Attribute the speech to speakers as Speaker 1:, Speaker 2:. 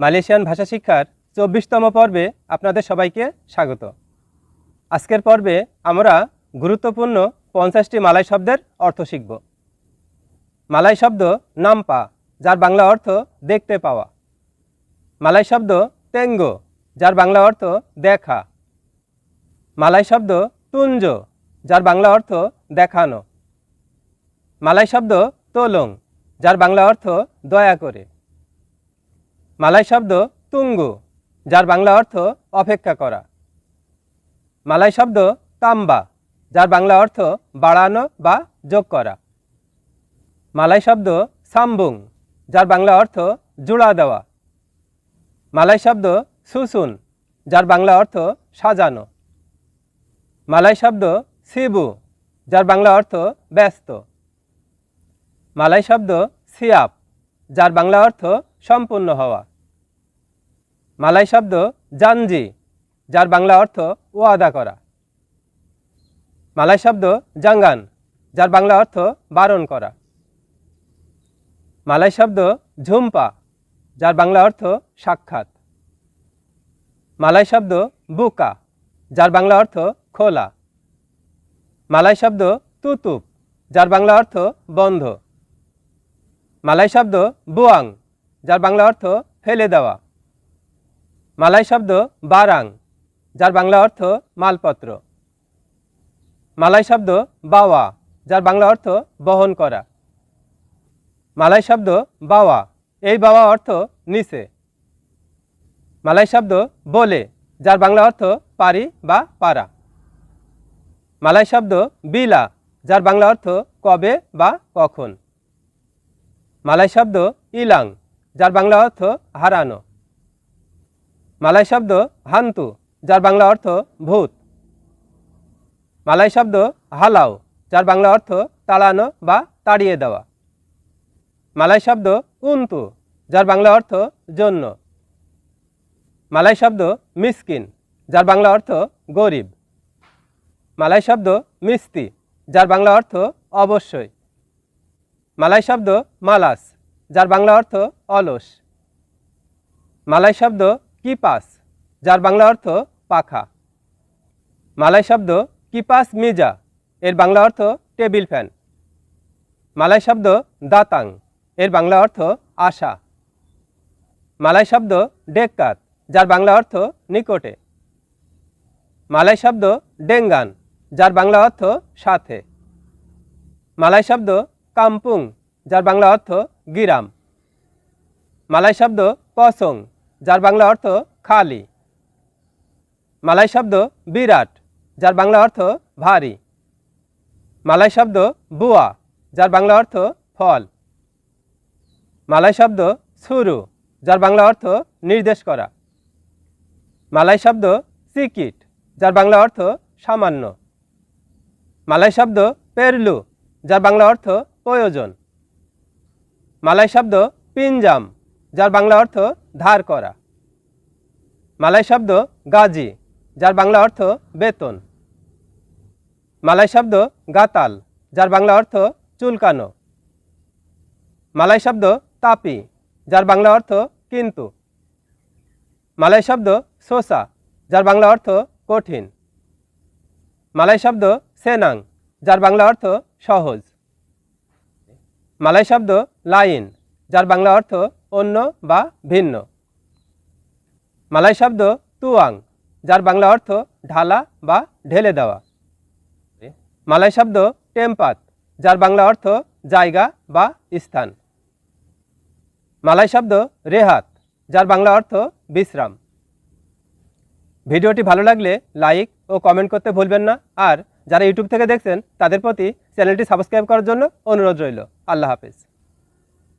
Speaker 1: Malaysian ভাষা শিক্ষার চব্বিশতম পর্বে আপনাদের সবাইকে স্বাগত। আজকের পর্বে আমরা গুরুত্বপূর্ণ পঞ্চাশটি মালাই শব্দের অর্থ শিখব। মালাই শব্দ নামপা, যার বাংলা অর্থ দেখতে পাওয়া। মালাই শব্দ তেঙ্গো যার বাংলা অর্থ দেখা। মালাই শব্দ তুঞ্জ, যার বাংলা অর্থ দেখানো। মালাই শব্দ তোলং, যার বাংলা অর্থ দয়া করে। মালয় শব্দ তুঙ্গু, যার বাংলা অর্থ অপেক্ষা করা। মালয় শব্দ তাম্বা, যার বাংলা অর্থ বাড়ানো বা যোগ করা। মালয় শব্দ সাম্বুং, যার বাংলা অর্থ জোড়া দেওয়া। মালয় শব্দ সুসুন, যার বাংলা অর্থ সাজানো। মালয় শব্দ সিবু যার বাংলা অর্থ ব্যস্ত। মালয় শব্দ সিয়াপ যার বাংলা অর্থ সম্পূর্ণ হওয়া। মালাই শব্দ জানজি, যার বাংলা অর্থ ওয়াদা করা। মালাই শব্দ জাঙ্গান, যার বাংলা অর্থ বারণ করা। মালাই শব্দ ঝুম্পা, যার বাংলা অর্থ সাক্ষাৎ। মালাই শব্দ বুকা, যার বাংলা অর্থ খোলা। মালাই শব্দ তুতুপ, যার বাংলা অর্থ বন্ধ। মালয় শব্দ বুয়াং, যার বাংলা অর্থ ফেলে দেওয়া। মালাই শব্দ বারাং, যার বাংলা অর্থ মালপত্র। মালাই শব্দ বাওয়া, যার বাংলা অর্থ বহন করা। মালাই শব্দ বাওয়া, এই বাওয়া অর্থ নিচে। মালাই শব্দ বলে, যার বাংলা অর্থ পারি বা পারা। মালাই শব্দ বিলা, যার বাংলা অর্থ কবে বা কখন। মালয় শব্দ ইলাং, যার বাংলা অর্থ হারানো। মালয় শব্দ হান্তু, যার বাংলা অর্থ ভূত। মালয় শব্দ হালাও, যার বাংলা অর্থ তাড়ানো বা তাড়িয়ে দেওয়া। মালয় শব্দ উন্তু, যার বাংলা অর্থ জন্য। মালয় শব্দ মিসকিন, যার বাংলা অর্থ গরিব। মালয় শব্দ মিস্তি যার বাংলা অর্থ অবশ্যই। মালয় শব্দ মালাস, যার বাংলা অর্থ অলস। মালাই শব্দ কিপাস, যার বাংলা অর্থ পাখা। মালাই শব্দ কিপাস মিজা এর বাংলা অর্থ টেবিল ফ্যান। মালাই শব্দ দাতাং, এর বাংলা অর্থ আশা। মালাই শব্দ ডেক্কাত, যার বাংলা অর্থ নিকটে। মালাই শব্দ ডেঙ্গান, যার বাংলা অর্থ সাথে। মালাই শব্দ কাম্পুং, যার বাংলা অর্থ গিরাম। মালয় শব্দ কসং যার বাংলা অর্থ খালি। মালয় শব্দ বিরাট, যার বাংলা অর্থ ভারী। মালয় শব্দ বুয়া, যার বাংলা অর্থ ফল। মালয় শব্দ সুরু, যার বাংলা অর্থ নির্দেশ করা। মালয় শব্দ সিকিট, যার বাংলা অর্থ সামান্য। মালয় শব্দ পেরলু, যার বাংলা অর্থ প্রয়োজন। মালাই শব্দ পিঞ্জাম, যার বাংলা অর্থ ধার করা। মালাই শব্দ গাজি, যার বাংলা অর্থ বেতন। মালাই শব্দ গাতাল, যার বাংলা অর্থ চুলকানো। মালাই শব্দ তাপি, যার বাংলা অর্থ কিন্তু। মালাই শব্দ সোসা যার বাংলা অর্থ কঠিন। মালাই শব্দ সেনাং, যার বাংলা অর্থ সহজ। মালয় শব্দ লাইন, যার বাংলা অর্থ অন্য বা ভিন্ন। মালয় শব্দ তুয়াং, যার বাংলা অর্থ ঢালা বা ঢেলে দেওয়া। মালয় শব্দ টেম্পাত, যার বাংলা অর্থ জায়গা বা স্থান। মালয় শব্দ রেহাত, যার বাংলা অর্থ বিশ্রাম। ভিডিওটি ভালো লাগলে লাইক ও কমেন্ট করতে ভুলবেন না, আর যারা ইউটিউব থেকে দেখছেন তাদের প্রতি চ্যানেলটি সাবস্ক্রাইব করার জন্য অনুরোধ রইল। আল্লাহ হাফেজ।